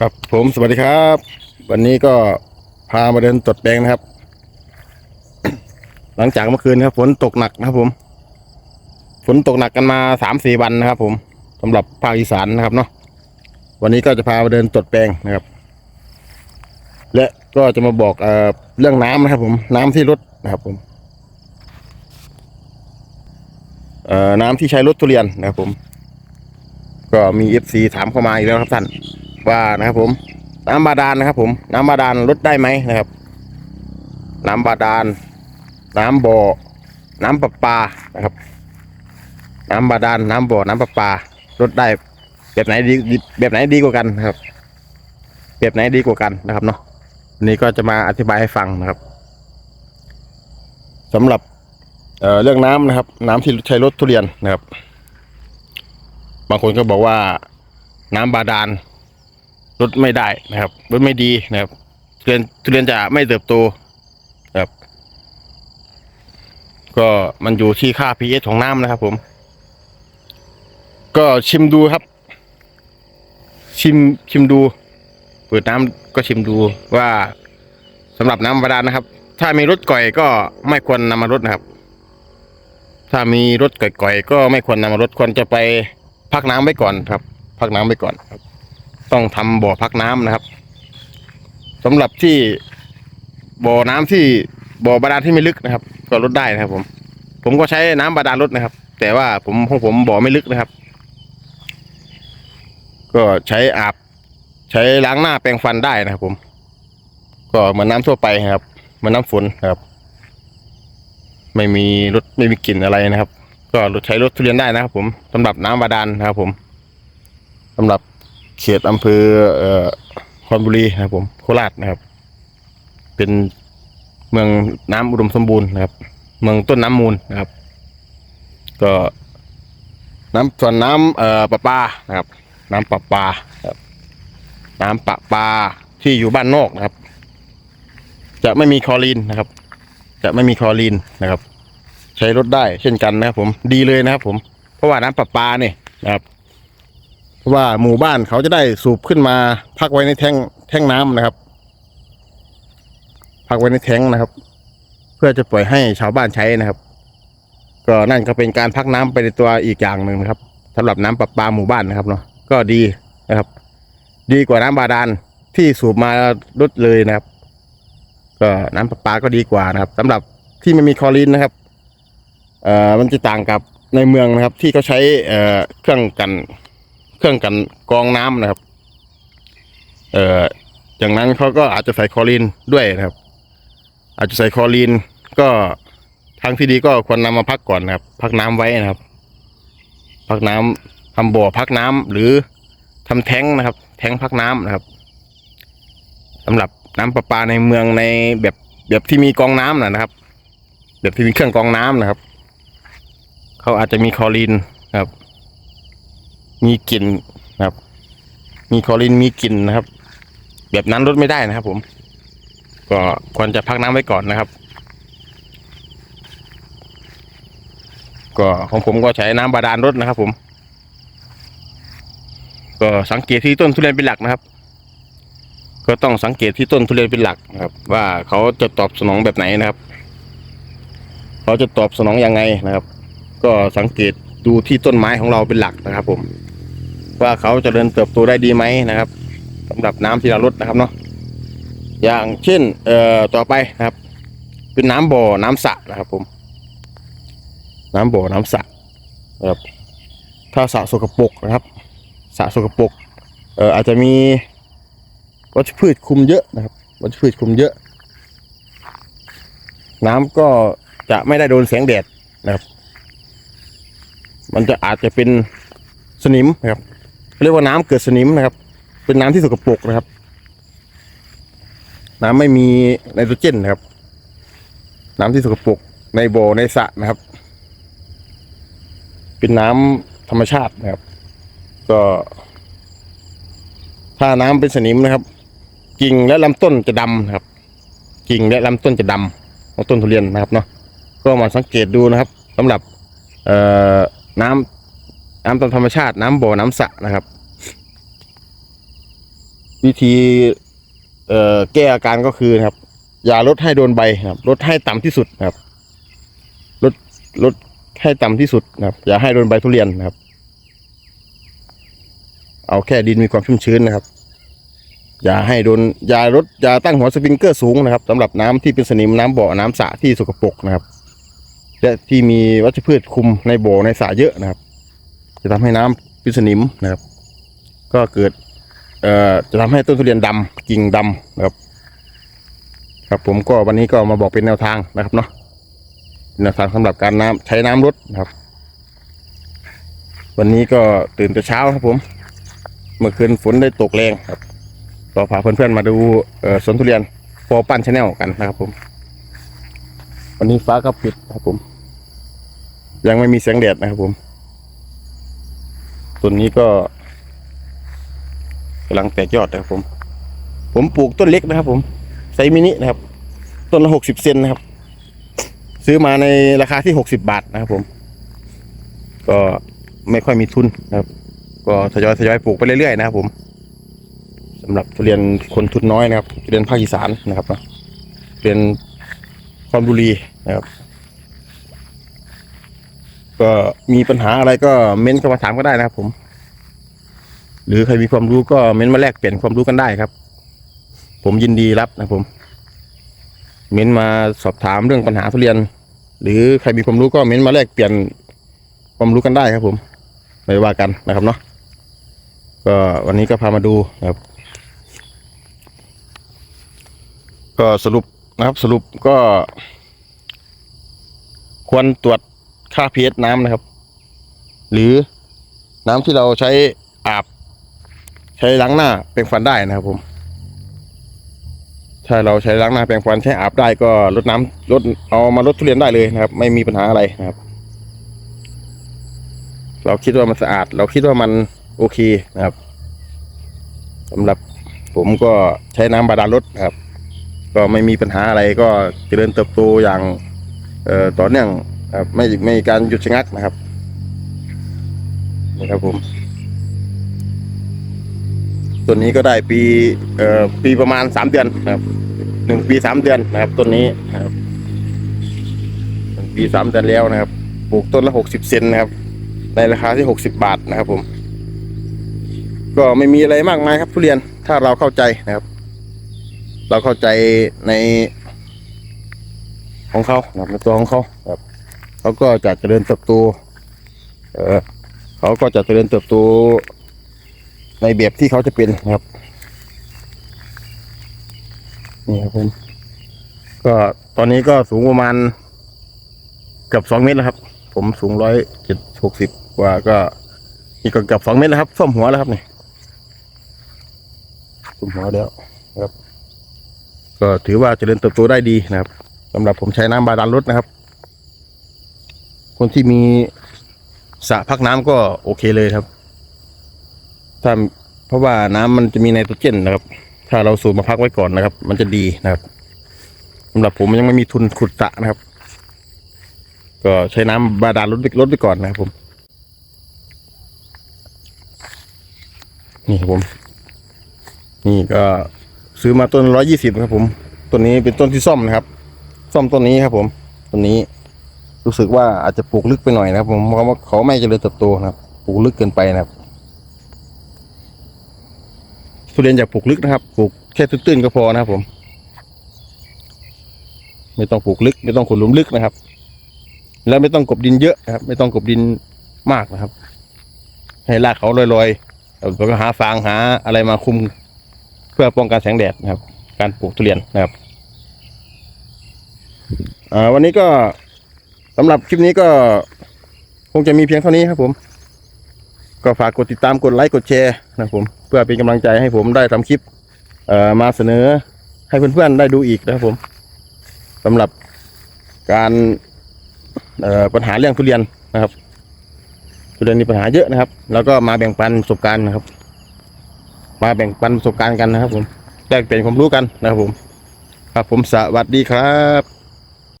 ครับผมสวัสดีครับ วันนี้ก็พามาเดินตรวจแปลงนะครับ หลังจากเมื่อคืนครับ ฝนตกหนักนะครับผม ฝนตกหนักกันมาสามสี่วันนะครับ ผมสำหรับภาคอีสานนะครับเนาะวันนี้ก็จะพามาเดินตรวจแปลงนะครับ และก็จะมาบอกเอ่อเรื่องน้ำนะครับ ผมน้ำที่รถนะครับ ผมเอ่อน้ำที่ใช้รถทุเรียนนะครับ ผม ก็มีเอฟซีถามเข้ามาอีกแล้วครับท่าน ว่านะครับผม น้ำบาดาลนะครับ ผม น้ำบาดาลลดได้ไหมนะครับ น้ำบาดาลน้ำบ่อน้ำประปานะครับ น้ำบาดาลน้ำบ่อน้ำประปาลดได้แบบไหนดีแบบไหนดีกว่ากันนะครับแบบไหนดีกว่ากันนะครับเนาะวันนี้ก็จะมาอธิบายให้ฟังนะครับสำหรับเเรื่องน้ำนะครับ น้ำที่ใช้รถทุเรียนนะครับ บางคนก็บอกว่าน้ำบาดาล ลดไม่ได้นะครับลดไม่ดีนะครับทุเรียนทุเรียนจะไม่เติบโตนะครับ ก็มันอยู่ที่ค่า pH ของน้ำนะครับ ผม ก็ชิมดูครับ ชิมชิมดู เปิดน้ำก็ชิมดูว่าสำหรับน้ำบาดาลนะครับ ถ้ามีรถก่อยก็ไม่ควรนำมารดนะครับ ถ้ามีรถก่อยๆก็ไม่ควรนำมารดควรจะไปพักน้ำไว้ก่อนครับ พักน้ำไว้ก่อนครับ ต้องทำบ่อพักน้ำนะครับสำหรับที่บ่อน้ำที่บ่อบาดาลที่ไม่ลึกนะครับ ก็ลดได้นะครับ ผม ผมก็ใช้น้ำบาดาลลดนะครับ แต่ว่าผมของผมบ่อไม่ลึกนะครับ ก็ใช้อาบ ใช้ล้างหน้าแปรงฟันได้นะครับ ผม ก็เหมือนน้ำทั่วไปครับเหมือนน้ำฝนครับ ไม่มีรสไม่มีกลิ่นอะไรนะครับ ก็ใช้รถทุเรียนได้นะครับ ผมสำหรับน้ำบาดาลนะครับ ผมสำหรับ เขตอำเภอเอ่อคอนบุรีนะครับผมโคราชนะครับ เป็นเมืองน้ำอุดมสมบูรณ์นะครับ เมืองต้นน้ำมูลนะครับ ก็น้ำส่วนน้ำเอ่อประปานะครับ น้ำประปาครับน้ำประปาที่อยู่บ้านนอกนะครับ จะไม่มีคลอรีนนะครับ จะไม่มีคลอรีนนะครับ ใช้รถได้เช่นกันนะครับผมดีเลยนะครับผมเพราะว่าน้ำประปาเนี่ยนะครับ ว่าหมู่บ้านเขาจะได้สูบขึ้นมาพักไว้ในแท่งแท่งน้ำนะครับ พักไว้ในแท่งนะครับ เพื่อจะปล่อยให้ชาวบ้านใช้นะครับ ก็นั่นก็เป็นการพักน้ำไปในตัวอีกอย่างหนึ่งนะครับสำหรับน้ำประปาหมู่บ้านนะครับเนาะก็ดีนะครับ ดีกว่าน้ำบาดาลที่สูบมาลดเลยนะครับ ก็น้ำประปาก็ดีกว่านะครับสำหรับที่ไม่มีคลอรีนนะครับเอ่อมันจะต่างกับในเมืองนะครับ ที่เขาใช้เอ่อเครื่องกัน เครื่องกันกรองน้ำนะครับ เอ่ออย่างนั้นเขาก็อาจจะใส่คลอรีนด้วยนะครับ อาจจะใส่คลอรีนก็ทางที่ดีก็ควรนำมาพักก่อนนะครับ พักน้ำไว้นะครับ พักน้ำทำบ่อพักน้ำหรือทำแท้งนะครับ แท้งพักน้ำนะครับสำหรับน้ำประปาในเมืองในแบบแบบที่มีกองน้ำนะนะครับ แบบที่มีเครื่องกองน้ำนะครับ เขาอาจจะมีคลอรีนครับ มีกลิ่นนะครับ มีคอรินมีกลิ่นนะครับ แบบนั้นลดไม่ได้นะครับ ผม ก็ควรจะพักน้ำไว้ก่อนนะครับ ก็ของผมก็ใช้น้ำบาดาลรดนะครับ ผม ก็สังเกตที่ต้นทุเรียนเป็นหลักนะครับ ก็ต้องสังเกตที่ต้นทุเรียนเป็นหลักนะครับ ว่าเขาจะตอบสนองแบบไหนนะครับเขาจะตอบสนองยังไงนะครับ ก็สังเกตดูที่ต้นไม้ของเราเป็นหลักนะครับผม ว่าเขาจะเดินเติบโตได้ดีไหมนะครับสำหรับน้ำที่เราลดนะครับเนาะอย่างเช่นเอ่อต่อไปนะครับเป็นน้ำบ่อน้ำสระนะครับผม น้ำบ่อน้ำสระนะครับถ้าสระสกปรกนะครับสระสกปรกเอ่ออาจจะมีวัชพืชคุมเยอะนะครับวัชพืชคุมเยอะ น้ำก็จะไม่ได้โดนแสงแดดนะครับ มันจะอาจจะเป็นสนิมนะครับ เรียกว่าน้ำเกิดสนิมนะครับ เป็นน้ำที่สกปรกนะครับ น้ำไม่มีไนโตรเจนนะครับ น้ำที่สกปรกในบ่อในสระนะครับ เป็นน้ำธรรมชาตินะครับ ก็ ถ้าน้ำเป็นสนิมนะครับ กิ่งและลำต้นจะดำนะครับ กิ่งและลำต้นจะดำของต้นทุเรียนนะครับเนาะก็มาสังเกตดูนะครับสำหรับน้ำ น้ำตามธรรมชาติน้ำบ่อน้ำสระนะครับ วิธีเอ่อแก้อาการก็คือนะครับ อย่าลดให้โดนใบครับลดให้ต่ำที่สุดนะครับลดลดให้ต่ำที่สุดนะครับ อย่าให้โดนใบทุเรียนนะครับ เอาแค่ดินมีความชุ่มชื้นนะครับ อย่าให้โดนอย่าลดอย่าตั้งหัวสปริงเกอร์สูงนะครับสำหรับน้ำที่เป็นสนิมน้ำบ่อน้ำสระที่สกปรกนะครับและที่มีวัชพืชคุมในบ่อในสระเยอะนะครับ จะทำให้น้ำเป็นสนิมนะครับ ก็เกิดเอ่อจะทำให้ต้นทุเรียนดำกิ่งดำนะครับ ครับผมก็วันนี้ก็มาบอกเป็นแนวทางนะครับเนาะแนวทางสำหรับการน้ำใช้น้ำลดนะครับ วันนี้ก็ตื่นแต่เช้าครับผม เมื่อคืนฝนได้ตกแรงครับก็พาเพื่อนๆมาดูเอ่อสวนทุเรียนพอปั้นชาแนลกันนะครับผม วันนี้ฟ้าก็ปิดครับผม ยังไม่มีแสงแดดนะครับผม ต้นนี้ก็กำลังแตกยอดนะครับผม ผมปลูกต้นเล็กนะครับผมไซมินินะครับ ต้นละหกสิบเซนนะครับ ซื้อมาในราคาที่หกสิบาทนะครับผม ก็ไม่ค่อยมีทุนนะครับ ก็ทยอยทยอยปลูกไปเรื่อยๆนะครับ ผมสำหรับทุเรียนคนทุนน้อยนะครับทุเรียนภาคอีสานนะครับเนาะทุเรียนความบุรีนะครับ ก็มีปัญหาอะไรก็เม้นเข้ามาถามก็ได้นะครับ ผม หรือใครมีความรู้ก็เม้นมาแลกเปลี่ยนความรู้กันได้ครับ ผมยินดีรับนะครับผม เม้นมาสอบถามเรื่องปัญหาทุเรียน หรือใครมีความรู้ก็เม้นมาแลกเปลี่ยนความรู้กันได้ครับ ผมไม่ว่ากันนะครับเนาะก็วันนี้ก็พามาดูนะครับ ก็สรุปนะครับสรุปก็ ควรตรวจ ค่า pH น้ำนะครับ หรือน้ำที่เราใช้อาบ ใช้ล้างหน้าแปรงฟันได้นะครับผม ถ้าเราใช้ล้างหน้าแปรงฟันใช้อาบได้ก็ลดน้ำลดเอามาลดทุเรียนได้เลยนะครับ ไม่มีปัญหาอะไรนะครับ เราคิดว่ามันสะอาด เราคิดว่ามันโอเคนะครับสำหรับผมก็ใช้น้ำบาดาลลดครับ ก็ไม่มีปัญหาอะไรก็เจริญเติบโตอย่างต่อเนื่อง ครับไม่ไม่มีการหยุดชะงักนะครับนี่ครับผมต้นนี้ก็ได้ปีเอ่อปีประมาณสามเดือนนะครับหนึ่งปีสามเดือนนะครับต้นนี้นะครับหนึ่งปีสามเดือนแล้วนะครับปลูกต้นละหกสิบเซนนะครับ ในราคาที่หกสิบบาทนะครับผม ก็ไม่มีอะไรมากมายครับทุเรียนถ้าเราเข้าใจนะครับ เราเข้าใจในของเขานะครับในตัวของเขาครับ เขาก็จะเจริญเติบโตเออเขาก็จะเจริญเติบโตในแบบที่เขาจะเป็นนะครับนี่ครับผมก็ตอนนี้ก็สูงประมาณเกือบสองเมตรแล้วครับ ผมสูงร้อยเจ็ดหกสิบกว่าก็อีกก็เกือบสองเมตรแล้วครับท่วมหัวแล้วครับนี่ท่วมหัวแล้วครับ ก็ถือว่าเจริญเติบโตได้ดีนะครับสำหรับผมใช้น้ำบาดาลลดนะครับ คนที่มีสระพักน้ำก็โอเคเลยครับ ถ้าเพราะว่าน้ำมันจะมีไนโตรเจนนะครับ ถ้าเราสูบมาพักไว้ก่อนนะครับ มันจะดีนะครับสำหรับผมยังไม่มีทุนขุดสระนะครับ ก็ใช้น้ำบาดาลลดลดไปก่อนนะครับผม นี่ครับผม นี่ก็ซื้อมาต้นร้อยยี่สิบครับผม ต้นนี้เป็นต้นที่ซ่อมนะครับ ซ่อมต้นนี้ครับผม ต้นนี้ รู้สึกว่าอาจจะปลูกลึกไปหน่อยนะครับ ผมเพราะว่าเขาไม่เจริญเติบโตนะครับปลูกลึกเกินไปนะครับทุเรียนอย่าปลูกลึกนะครับปลูกแค่ตื้นๆก็พอนะครับ ผม ไม่ต้องปลูกลึก ไม่ต้องขุดหลุมลึกนะครับ แล้วไม่ต้องกบดินเยอะนะครับ ไม่ต้องกบดินมากนะครับ ให้รากเขาลอยๆแล้วก็หาฟางหาอะไรมาคุมเพื่อป้องกันแสงแดดนะครับ การปลูกทุเรียนนะครับอ่าวันนี้ก็ สำหรับคลิปนี้ก็คงจะมีเพียงเท่านี้ครับผม ก็ฝากกดติดตามกดไลค์กดแชร์นะครับผม เพื่อเป็นกำลังใจให้ผมได้ทำคลิปมาเสนอให้เพื่อนๆได้ดูอีกนะครับผมสำหรับการปัญหาเรื่องทุเรียนนะครับ ทุเรียนมีปัญหาเยอะนะครับ แล้วก็มาแบ่งปันประสบการณ์นะครับ มาแบ่งปันประสบการณ์กันนะครับผมแลกเปลี่ยนความรู้กันนะครับผม ครับผมสวัสดีครับ